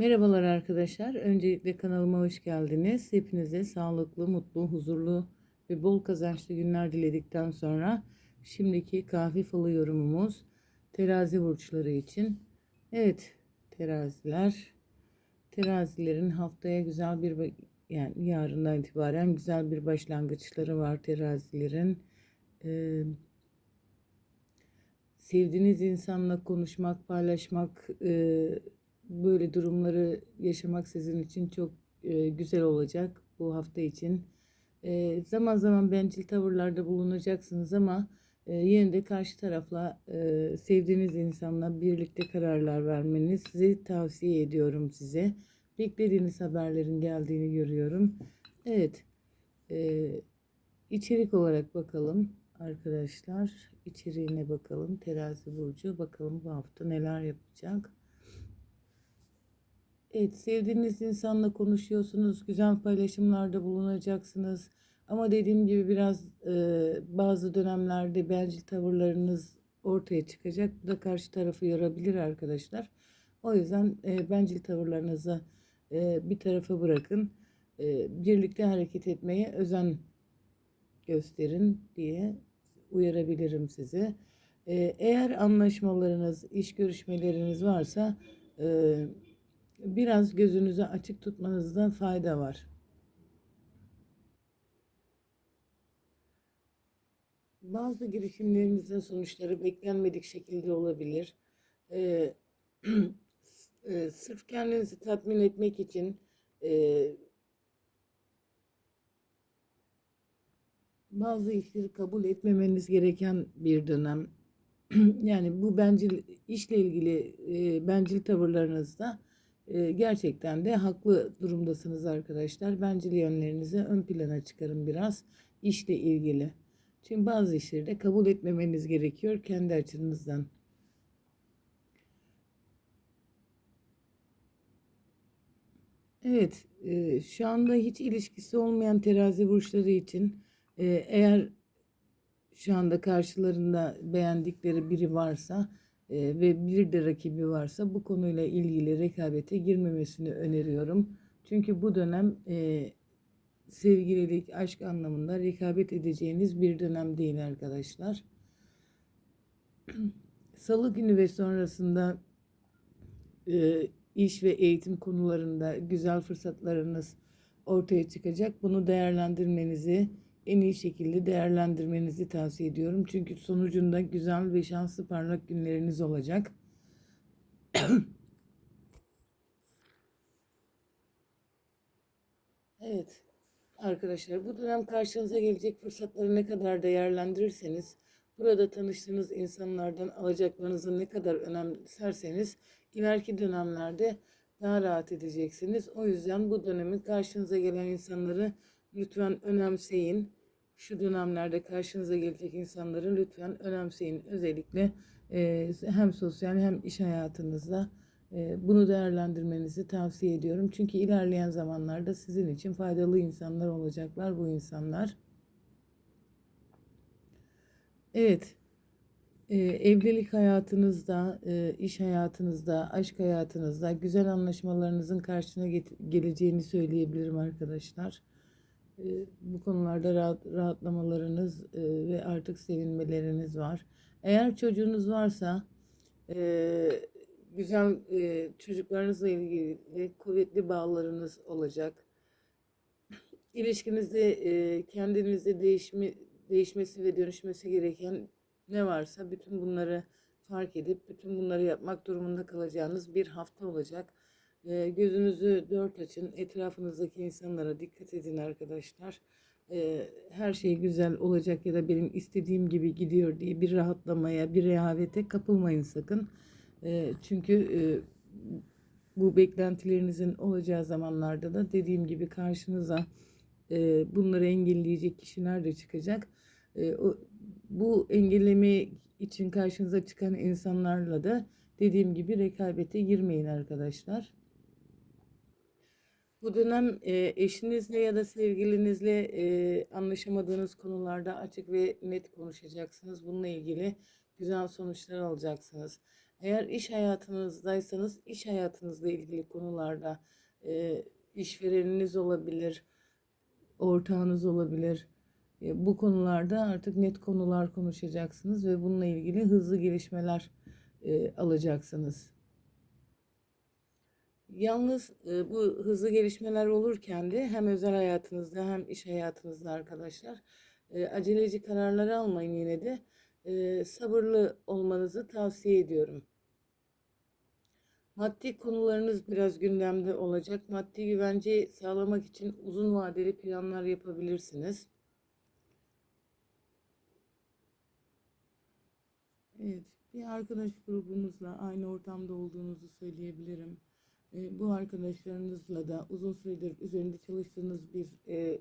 Merhabalar arkadaşlar. Öncelikle kanalıma hoş geldiniz. Hepinize sağlıklı, mutlu, huzurlu ve bol kazançlı günler diledikten sonra şimdiki kahve falı yorumumuz terazi burçları için. Evet teraziler, terazilerin haftaya güzel bir yani yarından itibaren güzel bir başlangıçları var terazilerin. Ee, sevdiğiniz insanla konuşmak, paylaşmak, e, böyle durumları yaşamak sizin için çok e, güzel olacak bu hafta için. E, zaman zaman bencil tavırlarda bulunacaksınız ama e, yine de karşı tarafla e, sevdiğiniz insanla birlikte kararlar vermenizi tavsiye ediyorum size. Beklediğiniz haberlerin geldiğini görüyorum. Evet. E, içerik olarak bakalım arkadaşlar. İçeriğine bakalım. Terazi burcu bakalım bu hafta neler yapacak. Evet, sevdiğiniz insanla konuşuyorsunuz, güzel paylaşımlarda bulunacaksınız. Ama dediğim gibi biraz e, bazı dönemlerde bencil tavırlarınız ortaya çıkacak. Bu da karşı tarafı yorabilir arkadaşlar. O yüzden e, bencil tavırlarınızı e, bir tarafa bırakın. E, birlikte hareket etmeye özen gösterin diye uyarabilirim sizi. E, eğer anlaşmalarınız, iş görüşmeleriniz varsa... E, biraz gözünüzü açık tutmanızda fayda var. Bazı girişimlerinizin sonuçları beklenmedik şekilde olabilir. Ee, e, sırf kendinizi tatmin etmek için e, bazı işleri kabul etmemeniz gereken bir dönem. yani bu bencil işle ilgili e, bencil tavırlarınızda gerçekten de haklı durumdasınız arkadaşlar. Bencil yönlerinizi ön plana çıkarın biraz işle ilgili. Çünkü bazı işleri de kabul etmemeniz gerekiyor kendi açınızdan. Evet, şu anda hiç ilişkisi olmayan terazi burçları için eğer şu anda karşılarında beğendikleri biri varsa ve bir de rakibi varsa bu konuyla ilgili rekabete girmemesini öneriyorum. Çünkü bu dönem e, sevgililik, aşk anlamında rekabet edeceğiniz bir dönem değil arkadaşlar. Salı günü ve sonrasında e, iş ve eğitim konularında güzel fırsatlarınız ortaya çıkacak. Bunu değerlendirmenizi en iyi şekilde değerlendirmenizi tavsiye ediyorum. Çünkü sonucunda güzel ve şanslı parlak günleriniz olacak. evet arkadaşlar bu dönem karşınıza gelecek fırsatları ne kadar değerlendirirseniz burada tanıştığınız insanlardan alacaklarınızı ne kadar önemserseniz ileriki dönemlerde daha rahat edeceksiniz. O yüzden bu dönemin karşınıza gelen insanları lütfen önemseyin şu dönemlerde karşınıza gelecek insanları lütfen önemseyin. Özellikle e, hem sosyal hem iş hayatınızda e, bunu değerlendirmenizi tavsiye ediyorum. Çünkü ilerleyen zamanlarda sizin için faydalı insanlar olacaklar bu insanlar. Evet, e, evlilik hayatınızda, e, iş hayatınızda, aşk hayatınızda güzel anlaşmalarınızın karşına geleceğini söyleyebilirim arkadaşlar. Ee, bu konularda rahat, rahatlamalarınız e, ve artık sevinmeleriniz var. Eğer çocuğunuz varsa e, güzel e, çocuklarınızla ilgili kuvvetli bağlarınız olacak. İlişkinizde kendinizde değişme, değişmesi ve dönüşmesi gereken ne varsa bütün bunları fark edip bütün bunları yapmak durumunda kalacağınız bir hafta olacak. Gözünüzü dört açın. Etrafınızdaki insanlara dikkat edin arkadaşlar. Her şey güzel olacak ya da benim istediğim gibi gidiyor diye bir rahatlamaya, bir rehavete kapılmayın sakın. Çünkü bu beklentilerinizin olacağı zamanlarda da dediğim gibi karşınıza bunları engelleyecek kişiler de çıkacak. Bu engelleme için karşınıza çıkan insanlarla da dediğim gibi rekabete girmeyin arkadaşlar. Bu dönem e, eşinizle ya da sevgilinizle e, anlaşamadığınız konularda açık ve net konuşacaksınız. Bununla ilgili güzel sonuçlar alacaksınız. Eğer iş hayatınızdaysanız iş hayatınızla ilgili konularda e, işvereniniz olabilir, ortağınız olabilir. E, bu konularda artık net konular konuşacaksınız ve bununla ilgili hızlı gelişmeler e, alacaksınız. Yalnız e, bu hızlı gelişmeler olurken de hem özel hayatınızda hem iş hayatınızda arkadaşlar e, aceleci kararları almayın yine de e, sabırlı olmanızı tavsiye ediyorum. Maddi konularınız biraz gündemde olacak. Maddi güvenceyi sağlamak için uzun vadeli planlar yapabilirsiniz. Evet, bir arkadaş grubunuzla aynı ortamda olduğunuzu söyleyebilirim. E, bu arkadaşlarınızla da uzun süredir üzerinde çalıştığınız bir e,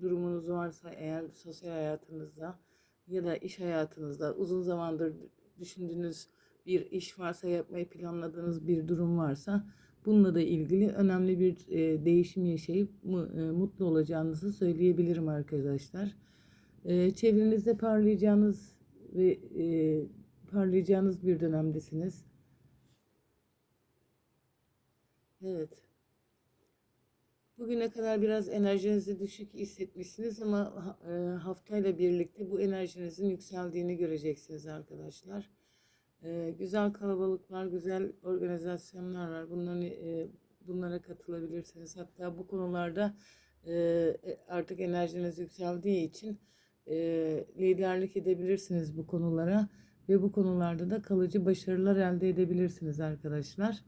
durumunuz varsa eğer sosyal hayatınızda ya da iş hayatınızda uzun zamandır düşündüğünüz bir iş varsa yapmayı planladığınız bir durum varsa bununla da ilgili önemli bir e, değişim yaşayıp mu, e, mutlu olacağınızı söyleyebilirim arkadaşlar. E, çevrenizde parlayacağınız ve e, parlayacağınız bir dönemdesiniz. Evet. Bugüne kadar biraz enerjinizi düşük hissetmişsiniz ama e, haftayla birlikte bu enerjinizin yükseldiğini göreceksiniz arkadaşlar. E, güzel kalabalıklar, güzel organizasyonlar var. Bunların e, bunlara katılabilirsiniz. Hatta bu konularda artık enerjiniz yükseldiği için liderlik edebilirsiniz bu konulara ve bu konularda da kalıcı başarılar elde edebilirsiniz arkadaşlar.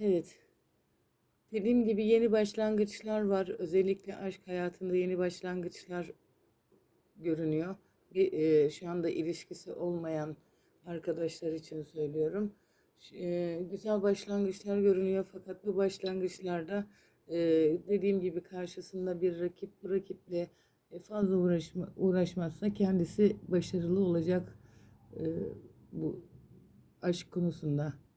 Evet. Dediğim gibi yeni başlangıçlar var. Özellikle aşk hayatında yeni başlangıçlar görünüyor. Bir, e, şu anda ilişkisi olmayan arkadaşlar için söylüyorum. E, güzel başlangıçlar görünüyor fakat bu başlangıçlarda e, dediğim gibi karşısında bir rakip bu rakiple e, fazla uğraşma, uğraşmazsa kendisi başarılı olacak e, bu aşk konusunda.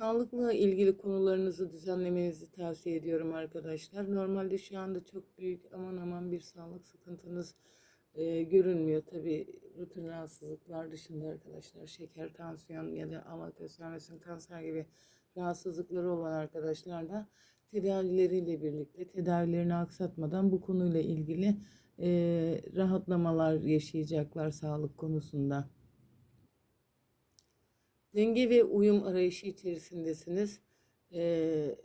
Sağlıkla ilgili konularınızı düzenlemenizi tavsiye ediyorum arkadaşlar. Normalde şu anda çok büyük aman aman bir sağlık sıkıntınız e, görünmüyor. Tabii rutin rahatsızlıklar dışında arkadaşlar şeker, tansiyon ya da Allah göstermesin kanser gibi rahatsızlıkları olan arkadaşlar da tedavileriyle birlikte tedavilerini aksatmadan bu konuyla ilgili e, rahatlamalar yaşayacaklar sağlık konusunda. Denge ve uyum arayışı içerisindesiniz. Ee,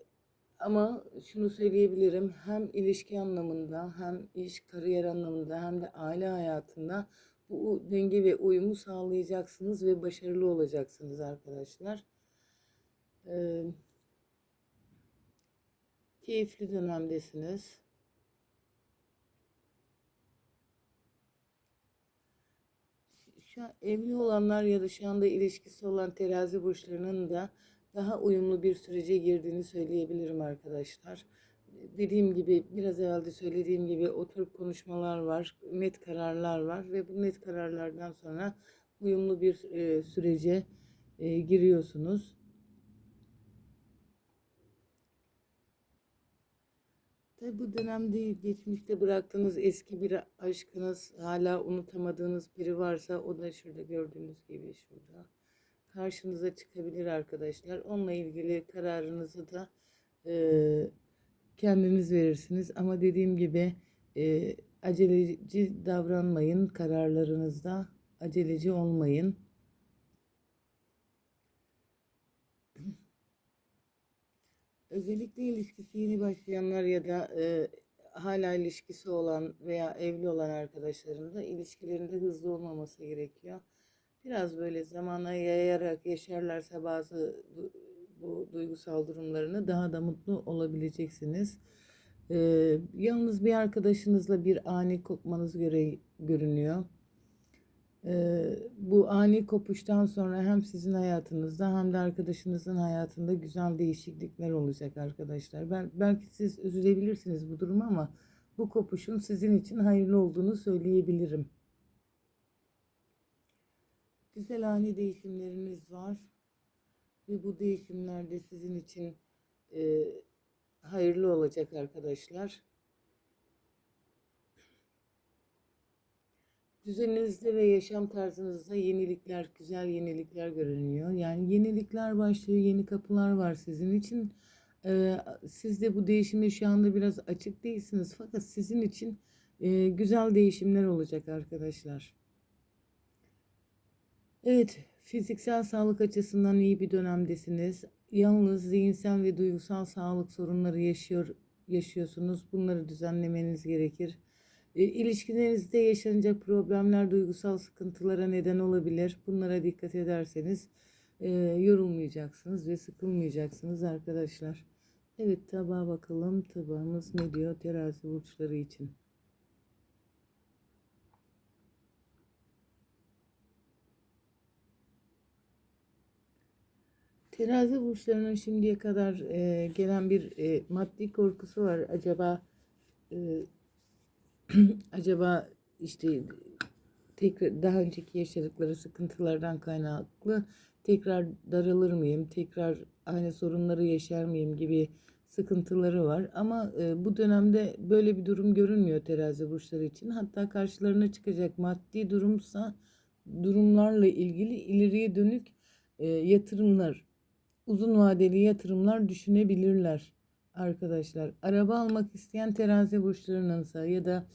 ama şunu söyleyebilirim. Hem ilişki anlamında, hem iş, kariyer anlamında, hem de aile hayatında bu denge ve uyumu sağlayacaksınız ve başarılı olacaksınız arkadaşlar. Ee, keyifli dönemdesiniz. Şu evli olanlar ya da şu anda ilişkisi olan terazi burçlarının da daha uyumlu bir sürece girdiğini söyleyebilirim arkadaşlar. Dediğim gibi biraz evvel de söylediğim gibi oturup konuşmalar var, net kararlar var ve bu net kararlardan sonra uyumlu bir e, sürece e, giriyorsunuz. Tabi bu dönemde geçmişte bıraktığınız eski bir aşkınız, hala unutamadığınız biri varsa o da şurada gördüğünüz gibi şurada karşınıza çıkabilir arkadaşlar. Onunla ilgili kararınızı da e, kendiniz verirsiniz. Ama dediğim gibi e, aceleci davranmayın kararlarınızda. Aceleci olmayın. Özellikle ilişkisi yeni başlayanlar ya da e, hala ilişkisi olan veya evli olan arkadaşların da ilişkilerinde hızlı olmaması gerekiyor. Biraz böyle zamana yayarak yaşarlarsa bazı bu, bu duygusal durumlarını daha da mutlu olabileceksiniz. E, yalnız bir arkadaşınızla bir ani kopmanız göre görünüyor. Ee, bu ani kopuştan sonra hem sizin hayatınızda hem de arkadaşınızın hayatında güzel değişiklikler olacak arkadaşlar. Bel belki siz üzülebilirsiniz bu duruma ama bu kopuşun sizin için hayırlı olduğunu söyleyebilirim. Güzel ani değişimleriniz var ve bu değişimler de sizin için e, hayırlı olacak arkadaşlar. Düzeninizde ve yaşam tarzınızda yenilikler, güzel yenilikler görünüyor. Yani yenilikler başlıyor, yeni kapılar var sizin için. Ee, siz de bu değişime şu anda biraz açık değilsiniz. Fakat sizin için e, güzel değişimler olacak arkadaşlar. Evet, fiziksel sağlık açısından iyi bir dönemdesiniz. Yalnız zihinsel ve duygusal sağlık sorunları yaşıyor yaşıyorsunuz. Bunları düzenlemeniz gerekir. E, ilişkilerinizde yaşanacak problemler duygusal sıkıntılara neden olabilir. Bunlara dikkat ederseniz e, yorulmayacaksınız ve sıkılmayacaksınız arkadaşlar. Evet tabağa bakalım. Tabağımız ne diyor terazi burçları için. Terazi burçlarının şimdiye kadar e, gelen bir e, maddi korkusu var. Acaba e, acaba işte tekrar daha önceki yaşadıkları sıkıntılardan kaynaklı tekrar daralır mıyım, tekrar aynı sorunları yaşar mıyım gibi sıkıntıları var. Ama e, bu dönemde böyle bir durum görünmüyor terazi burçları için. Hatta karşılarına çıkacak maddi durumsa durumlarla ilgili ileriye dönük e, yatırımlar, uzun vadeli yatırımlar düşünebilirler arkadaşlar. Araba almak isteyen terazi burçlarınınsa ya da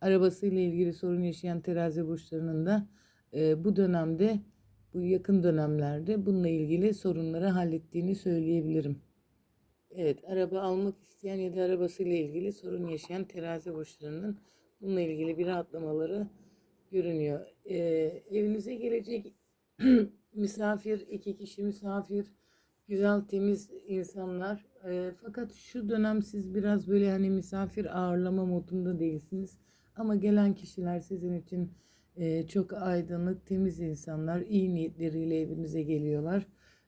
arabasıyla ilgili sorun yaşayan terazi burçlarının da e, bu dönemde bu yakın dönemlerde bununla ilgili sorunları hallettiğini söyleyebilirim. Evet, araba almak isteyen ya da arabasıyla ilgili sorun yaşayan terazi burçlarının bununla ilgili bir rahatlamaları görünüyor. Ee, evinize gelecek misafir, iki kişi misafir, güzel temiz insanlar. Ee, fakat şu dönem siz biraz böyle hani misafir ağırlama modunda değilsiniz. Ama gelen kişiler sizin için e, çok aydınlık, temiz insanlar, iyi niyetleriyle evinize geliyorlar.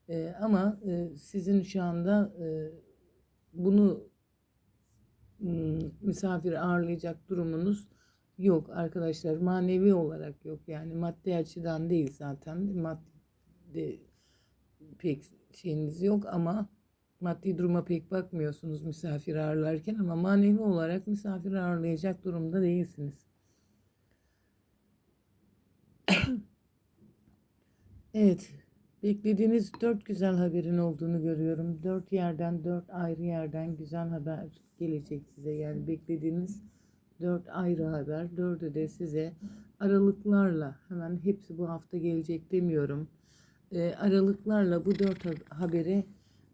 E, ama e, sizin şu anda e, bunu misafir ağırlayacak durumunuz yok arkadaşlar. Manevi olarak yok. Yani maddi açıdan değil zaten. Maddi pek şeyiniz yok ama maddi duruma pek bakmıyorsunuz misafir ağırlarken ama manevi olarak misafir ağırlayacak durumda değilsiniz. Evet, beklediğiniz dört güzel haberin olduğunu görüyorum. Dört yerden, dört ayrı yerden güzel haber gelecek size. Yani beklediğiniz dört ayrı haber. Dördü de size aralıklarla, hemen hepsi bu hafta gelecek demiyorum. E, aralıklarla bu dört haberi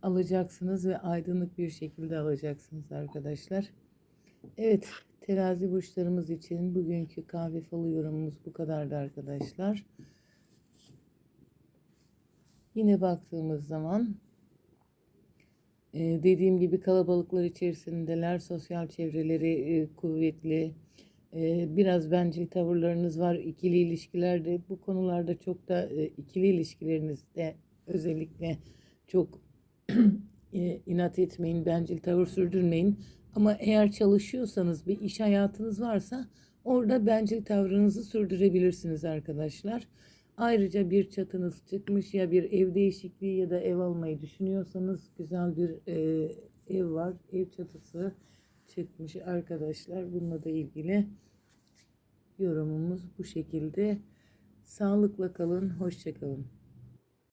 alacaksınız ve aydınlık bir şekilde alacaksınız arkadaşlar. Evet, terazi burçlarımız için bugünkü kahve falı yorumumuz bu kadardı arkadaşlar. Yine baktığımız zaman e, dediğim gibi kalabalıklar içerisindeler. Sosyal çevreleri e, kuvvetli. Biraz bencil tavırlarınız var. ikili ilişkilerde bu konularda çok da ikili ilişkilerinizde özellikle çok inat etmeyin, bencil tavır sürdürmeyin. Ama eğer çalışıyorsanız bir iş hayatınız varsa orada bencil tavrınızı sürdürebilirsiniz arkadaşlar. Ayrıca bir çatınız çıkmış ya bir ev değişikliği ya da ev almayı düşünüyorsanız güzel bir ev var. Ev çatısı çıkmış arkadaşlar. Bununla da ilgili yorumumuz bu şekilde. Sağlıkla kalın, hoşça kalın.